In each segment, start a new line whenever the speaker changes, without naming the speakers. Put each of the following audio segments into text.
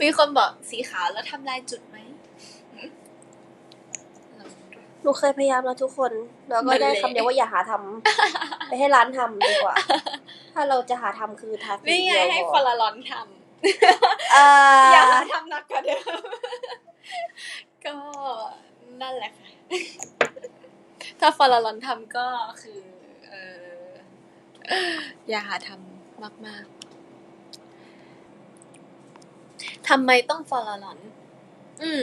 มีคนบอกสีขาวแล้วทำลายจุดไหมหืมลองดู
หนูเคยพยายามแล้วทุกคน แล้วก็
มัน
ได้
เละ
คำเดียวว่าอย่าหาทำไปให้ร้านทำดีกว่า ถ้าเราจะหาทำคือทาสี
นี่ไง
เดียว
ให้
พ
ฟ
อ
ลาลอนท
อ่าำ
อย่าหาทำหนักกว่าเดิมก็นั่นแหละค่ะ ถ้าฟลาลอนทำก็คือ เอออย่าหาทำมาก ๆ ทำไมต้องฟลลอน อืม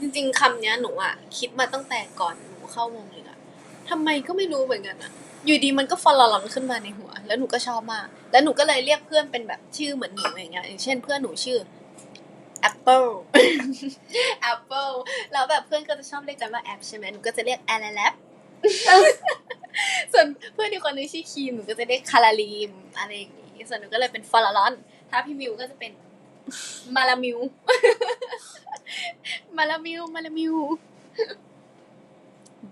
จริง ๆคำเนี้ยหนูอะ คิดมาตั้งแต่ก่อนหนูเข้าวงเลยอะทำไมก็ไม่รู้เหมือนกันอะอยู่ดีมันก็ฟลลอนขึ้นมาในหัว แล้วหนูก็ชอบมาก แล้วหนูก็เลยเรียกเพื่อนเป็นแบบชื่อเหมือนหนูอย่างเงี้ย อย่างเช่นเพื่อนหนูชื่อ Apple Apple แล้วแบบเพื่อนก็จะชอบเรียกกันว่าแอปใช่ไหมหนูก็จะเรียกแอลแลปส่วนเพื่อนอีกคนนึงชื่อคีมหนูก็จะเรียกคาราลีมอะไรอย่างงี้ ส่วนหนูก็เลยเป็นฟลลอน ถ้าพี่มิวก็จะเป็น มาลามิว มาลามิว มาลามิว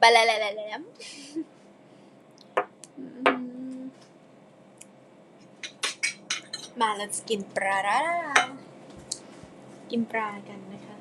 บลาลาลาลามมาเราจะกินปลาร้ากินปลากันนะคะ